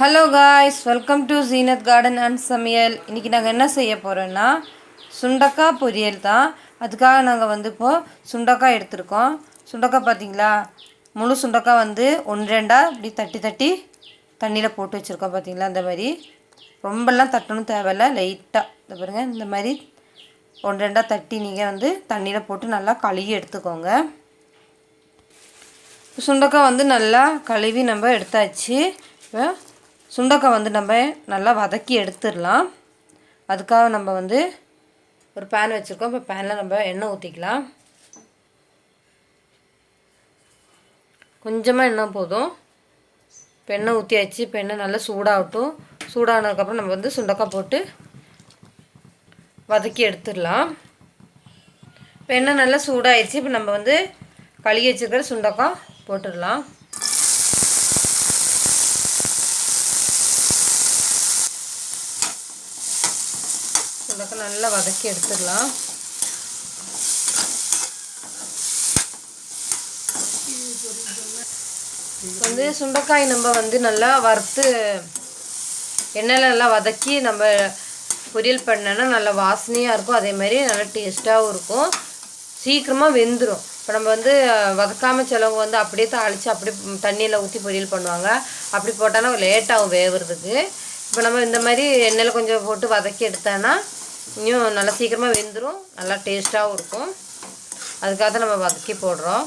Hello guys welcome to Zeenath garden and சமையல் இன்றைக்கி நாங்கள் என்ன செய்ய போகிறோன்னா சுண்டக்காய் பொரியல் தான். அதுக்காக நாங்கள் வந்து இப்போது சுண்டக்காய் எடுத்திருக்கோம். சுண்டக்காய் பார்த்தீங்களா முழு சுண்டக்காய் வந்து ஒன்று ரெண்டாக இப்படி தட்டி தட்டி தண்ணியில் போட்டு வச்சுருக்கோம் பார்த்தீங்களா அந்த மாதிரி. ரொம்பலாம் தட்டணும் தேவையில்ல. லைட்டாக இந்த பாருங்கள் இந்த மாதிரி ஒன்று ரெண்டாக தட்டி நீங்கள் வந்து தண்ணியில் போட்டு நல்லா கழுவி எடுத்துக்கோங்க. சுண்டக்காய் வந்து நல்லா கழுவி நம்ம எடுத்தாச்சு. இப்போ சுண்டக்காய் வந்து நம்ம நல்லா வதக்கி எடுத்துடலாம். அதுக்காக நம்ம வந்து ஒரு பேன் வச்சுருக்கோம். இப்போ பேனில் நம்ம எண்ணெய் ஊற்றிக்கலாம் கொஞ்சமாக எண்ணெய் போதும். இப்போ எண்ணெய் ஊற்றியாச்சு இப்போ எண்ணெய் நல்லா சூடாகட்டும். சூடானதுக்கப்புறம் நம்ம வந்து சுண்டக்காய் போட்டு வதக்கி எடுத்துடலாம். இப்போ எண்ணெய் நல்லா சூடாகிடுச்சு இப்போ நம்ம வந்து கழுகி வச்சுருக்கிற சுண்டக்காய் போட்டுடலாம். சுண்டக்காய் நல்லா வதக்கி எடுத்துடலாம். வந்து சுண்டைக்காய் நம்ம வந்து நல்லா வறுத்து எண்ணெயில் நல்லா வதக்கி நம்ம பொரியல் பண்ணோன்னா நல்லா வாசனையாக இருக்கும். அதே மாதிரி நல்லா டேஸ்ட்டாகவும் இருக்கும். சீக்கிரமாக வெந்துடும் இப்போ நம்ம வந்து வதக்காமல் சிலவங்க வந்து அப்படியே தாளித்து அப்படியே தண்ணியில் ஊற்றி பொரியல் பண்ணுவாங்க. அப்படி போட்டோன்னா லேட்டாகும் வேகிறதுக்கு இப்போ நம்ம இந்த மாதிரி எண்ணெயில் கொஞ்சம் போட்டு வதக்கி எடுத்தோன்னா இன்னும் நல்லா சீக்கிரமாக வெந்துடும் நல்லா டேஸ்ட்டாகவும் இருக்கும். அதுக்காக தான் நம்ம வதக்கி போடுறோம்.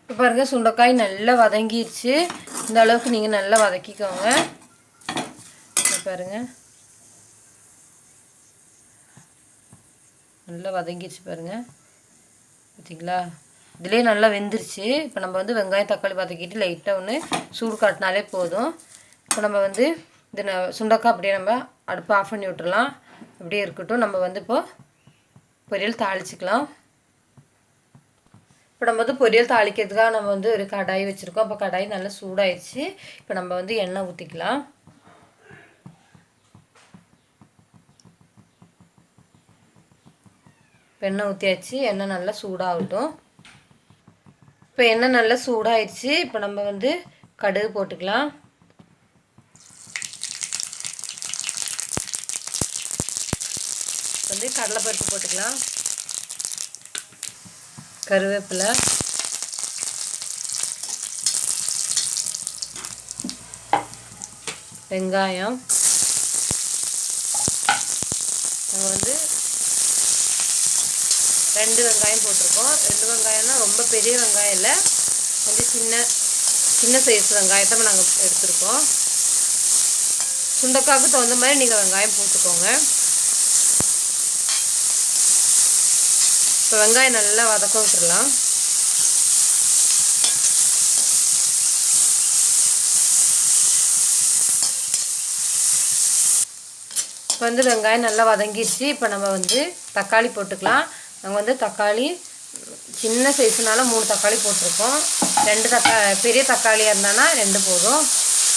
இப்போ பாருங்கள் சுண்டைக்காய் நல்லா வதங்கிடுச்சு இந்த அளவுக்கு நீங்கள் நல்லா வதக்கிக்கோங்க. பாருங்கள் நல்லா வதங்கிடுச்சு பாருங்கள் பார்த்தீங்களா இதுலேயே நல்லா வெந்துருச்சு. இப்போ நம்ம வந்து வெங்காயம் தக்காளி வதக்கிட்டு லைட்டாக ஒன்று சூடு காட்டினாலே போதும். இப்போ நம்ம வந்து இது சுண்டக்காய் அப்படியே நம்ம அடுப்பை ஆஃப் பண்ணி விட்டுடலாம் அப்படியே இருக்கட்டும். நம்ம வந்து இப்போது பொரியல் தாளிச்சிக்கலாம். இப்போ நம்ம வந்து பொரியல் தாளிக்கிறதுக்காக நம்ம வந்து ஒரு கடாய் வச்சுருக்கோம். அப்போ கடாய் நல்லா சூடாயிடுச்சு. இப்போ நம்ம வந்து எண்ணெய் ஊற்றிக்கலாம் எண்ணெய் ஊற்றியாச்சு எண்ணெய் நல்லா சூடாகட்டும். இப்போ எண்ணெய் நல்லா சூடாயிடுச்சு இப்போ நம்ம வந்து கடுகு போட்டுக்கலாம். வந்து கடலைப்பருப்பு போட்டுக்கலாம். கருவேப்பிலை. வெங்காயம். நம்ம வந்து ரெண்டு வெங்காயம் போட்டிருக்கோம். ரெண்டு வெங்காயம்னா ரொம்ப பெரிய வெங்காயம் இல்லை. கொஞ்சம் சின்ன சின்ன சைஸ் வெங்காயத்தை நாங்கள் எடுத்திருக்கோம். சுண்டக்காவுக்கு தகுந்த மாதிரி நீங்கள் வெங்காயம் போட்டுக்கோங்க. இப்போ வெங்காயம் நல்லா வதக்க விட்டுடலாம் இப்போ வந்து வெங்காயம் நல்லா வதங்கிடுச்சு இப்போ நம்ம வந்து தக்காளி போட்டுக்கலாம். நாங்கள் வந்து தக்காளி சின்ன சைஸ்னால மூணு தக்காளி போட்டிருக்கோம். ரெண்டு தக்கா பெரிய தக்காளியாக இருந்தானா ரெண்டு போதும்.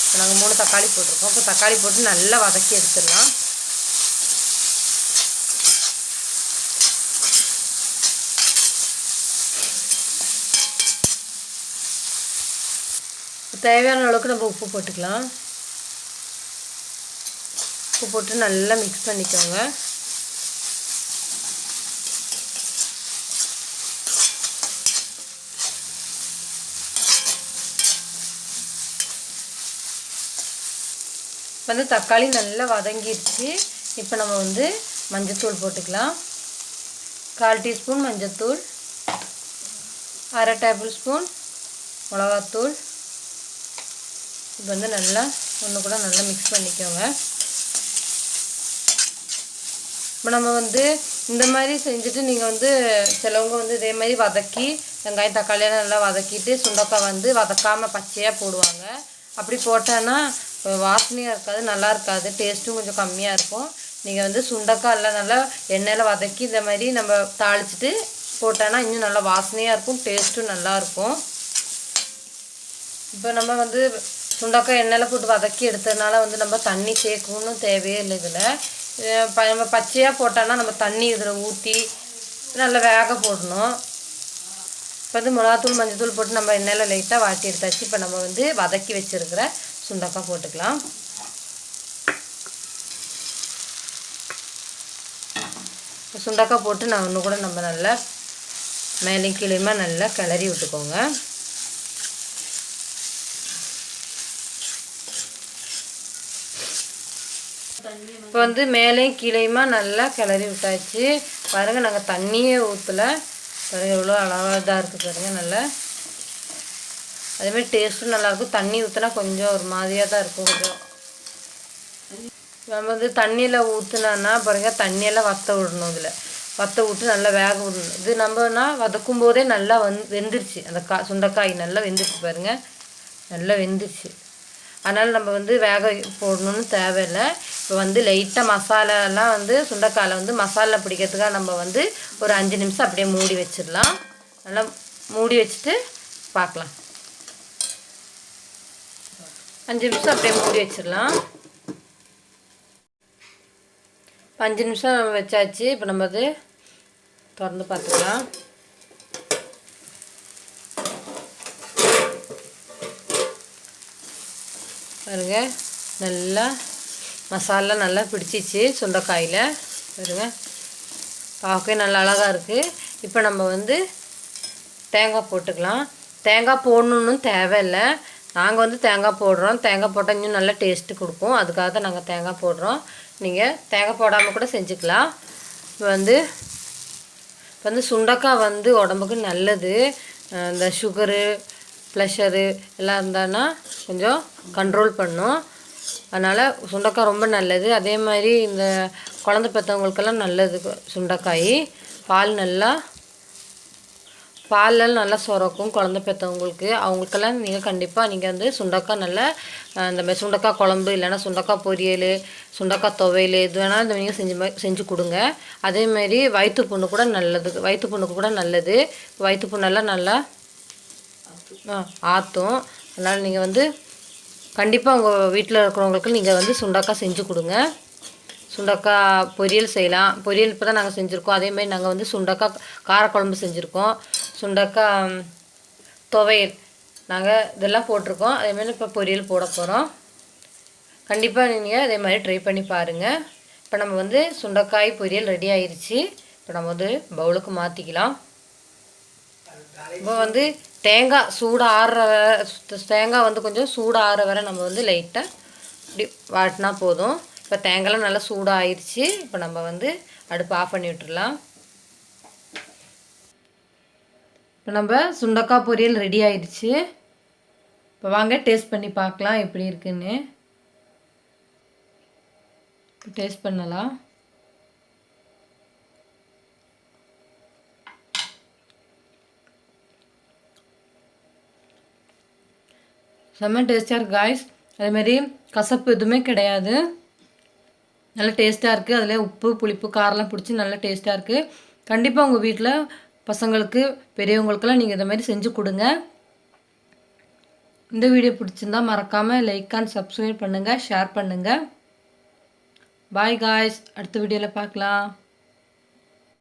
இப்போ நாங்கள் மூணு தக்காளி போட்டிருக்கோம். இப்போ தக்காளி போட்டு நல்லா வதக்கி எடுத்துடலாம். தேவையான அளவுக்கு நம்ம உப்பு போட்டுக்கலாம். உப்பு போட்டு நல்லா மிக்ஸ் பண்ணிக்கோங்க. வந்து தக்காளி நல்லா வதங்கிடுச்சு இப்போ நம்ம வந்து மஞ்சத்தூள் போட்டுக்கலாம். கால் டீஸ்பூன் மஞ்சத்தூள் அரை டேபிள் ஸ்பூன் மிளகாத்தூள். இப்போ வந்து நல்லா ஒன்று கூட நல்லா மிக்ஸ் பண்ணிக்கோங்க. இப்போ நம்ம வந்து இந்த மாதிரி செஞ்சுட்டு நீங்கள் வந்து சிலவங்க வந்து இதே மாதிரி வதக்கி வெங்காயம் தக்காளியெல்லாம் நல்லா வதக்கிட்டு சுண்டக்காய் வந்து வதக்காமல் பச்சையாக போடுவாங்க. அப்படி போட்டோன்னா வாசனையாக இருக்காது நல்லா இருக்காது. டேஸ்ட்டும் கொஞ்சம் கம்மியாக இருக்கும். நீங்கள் வந்து சுண்டக்காய் எல்லாம் நல்லா எண்ணெயில் வதக்கி இந்த மாதிரி நம்ம தாளிச்சிட்டு போட்டோன்னா இன்னும் நல்லா வாசனையாக இருக்கும் டேஸ்ட்டும் நல்லாயிருக்கும் இப்போ நம்ம வந்து சுண்டக்காய் எண்ணெயில் போட்டு வதக்கி எடுத்ததுனால வந்து நம்ம தண்ணி சேர்க்கணும்னு தேவையே இல்லை இதில். ப நம்ம பச்சையாக போட்டோன்னா நம்ம தண்ணி இதில் ஊற்றி நல்லா வேக போடணும். இப்போ வந்து மிளகாத்தூள் மஞ்சத்தூள் போட்டு நம்ம எண்ணெயில் லைட்டாக வாட்டி எடுத்தாச்சு. இப்போ நம்ம வந்து வதக்கி வச்சுருக்கிற சுண்டக்காய் போட்டுக்கலாம். சுண்டக்காய் போட்டு நான் ஒன்று கூட நம்ம நல்லா மேலே கீழேயுமா நல்லா கிளறி விட்டுக்கோங்க. இப்போ வந்து மேலேயும் கீழேயுமா நல்லா கிளறி விட்டாச்சு. பாருங்கள் நாங்கள் தண்ணியே ஊற்றலை பாருங்கள் எவ்வளோ அழகாக தான் இருக்குது பாருங்கள் நல்லா அதேமாதிரி டேஸ்ட்டும் நல்லாயிருக்கும். தண்ணி ஊற்றினா கொஞ்சம் ஒரு மாதிரியாக தான் இருக்கும் கொஞ்சம். நம்ம வந்து தண்ணியில் ஊற்றுனோன்னா பாருங்கள் தண்ணியெல்லாம் வற்ற விடணும் இதில். வற்ற விட்டு நல்லா வேக விடணும். இது நம்மனா வதக்கும் போதே நல்லா வந்து வெந்துருச்சு. அந்த கா சுண்டைக்காய் நல்லா வெந்துருச்சு பாருங்கள் நல்லா வெந்துருச்சு. அதனால் நம்ம வந்து வேக போடணும்னு தேவையில்லை. இப்போ வந்து லைட்டாக மசாலாலாம் வந்து சுண்டைக்காயில் வந்து மசாலா பிடிக்கிறதுக்காக நம்ம வந்து ஒரு அஞ்சு நிமிஷம் அப்படியே மூடி வச்சிடலாம். நல்லா மூடி வச்சுட்டு பார்க்கலாம் அஞ்சு நிமிஷம் அப்படியே மூடி வச்சிடலாம். அஞ்சு நிமிஷம் வச்சாச்சு. இப்போ நம்ம அது திறந்து பார்த்துக்கலாம். பாருங்க நல்லா மசாலா நல்லா பிடிச்சிச்சு சுண்டைக்காயில். பாருங்க பார்க்கவே நல்லா அழகாக இருக்குது இப்போ நம்ம வந்து தேங்காய் போட்டுக்கலாம். தேங்காய் போடணுன்னு தேவையில்லை. நாங்கள் வந்து தேங்காய் போடுறோம். தேங்காய் போட்டால் இன்னும் நல்லா டேஸ்ட்டு கொடுக்கும். அதுக்காக தான் நாங்கள் தேங்காய் போடுறோம். நீங்கள் தேங்காய் போடாமல் கூட செஞ்சுக்கலாம். இப்போ வந்து இப்போ வந்து சுண்டக்காய் வந்து உடம்புக்கு நல்லது. இந்த சுகரு ப்ளஷரு எல்லாம் இருந்தான்னா கொஞ்சம் கண்ட்ரோல் பண்ணும். அதனால் சுண்டக்காய் ரொம்ப நல்லது. அதே மாதிரி இந்த குழந்த பெற்றவங்களுக்கெல்லாம் நல்லது சுண்டைக்காய். பால் நல்லா பாலெல்லாம் நல்லா சுரக்கும் குழந்த பெற்றவங்களுக்கு அவங்களுக்கெல்லாம் நீங்கள் கண்டிப்பாக நீங்கள் வந்து சுண்டக்காய் நல்லா இந்த மாதிரி சுண்டக்காய் குழம்பு இல்லைன்னா சுண்டக்காய் பொரியல் சுண்டக்காய் துவையல் இது வேணால் இந்த நீங்கள் செஞ்சு செஞ்சு கொடுங்க. அதேமாரி வயிற்று புண்ணு கூட நல்லது வயிற்று புண்ணுக்கு கூட நல்லது. வயிற்று புண்ணெல்லாம் நல்லா ஆற்றும் அதனால் நீங்கள் வந்து கண்டிப்பாக உங்கள் வீட்டில் இருக்கிறவங்களுக்கு நீங்கள் வந்து சுண்டக்காய் செஞ்சு கொடுங்க. சுண்டக்காய் பொரியல் செய்யலாம். பொரியல் இப்போ தான் நாங்கள் செஞ்சுருக்கோம் அதேமாதிரி நாங்கள் வந்து சுண்டக்காய் காரக்குழம்பு செஞ்சுருக்கோம். சுண்டக்காய் துவையல். நாங்கள் இதெல்லாம் போட்டிருக்கோம். அதேமாதிரி இப்போ பொரியல் போட போகிறோம் கண்டிப்பாக நீங்கள் அதே மாதிரி ட்ரை பண்ணி பாருங்கள் இப்போ நம்ம வந்து சுண்டைக்காய் பொரியல் ரெடி ஆயிடுச்சு இப்போ நம்ம வந்து பவுலுக்கு மாற்றிக்கலாம் இப்போ வந்து தேங்காய் சூடு ஆறுற வர தேங்காய் வந்து கொஞ்சம் சூடு ஆற வரை நம்ம வந்து லைட்டாக இப்படி வாட்டினா போதும். இப்போ தேங்காய்லாம் நல்லா சூடாக ஆயிடுச்சு இப்போ நம்ம வந்து அடுப்பு ஆஃப் பண்ணி விட்டுறலாம். இப்போ நம்ம சுண்டக்காய் பொரியல் ரெடி ஆயிடுச்சு. இப்போ வாங்க டேஸ்ட் பண்ணி பார்க்கலாம் எப்படி இருக்குன்னு. டேஸ்ட் பண்ணலாம். செம்ம டேஸ்ட்டாக இருக்குது காய்ஸ் அதேமாரி கசப்பு எதுவுமே கிடையாது. நல்ல டேஸ்ட்டாக இருக்குது அதில் உப்பு புளிப்பு காரெலாம் பிடிச்சி நல்ல டேஸ்ட்டாக இருக்குது கண்டிப்பாக உங்கள் வீட்டில் பசங்களுக்கு பெரியவங்களுக்கெல்லாம் நீங்கள் இதை மாதிரி செஞ்சு கொடுங்க. இந்த வீடியோ பிடிச்சிருந்தா மறக்காமல் லைக் அண்ட் சப்ஸ்கிரைப் பண்ணுங்கள் ஷேர் பண்ணுங்கள் பாய் காய்ஸ் அடுத்த வீடியோவில் பார்க்கலாம்.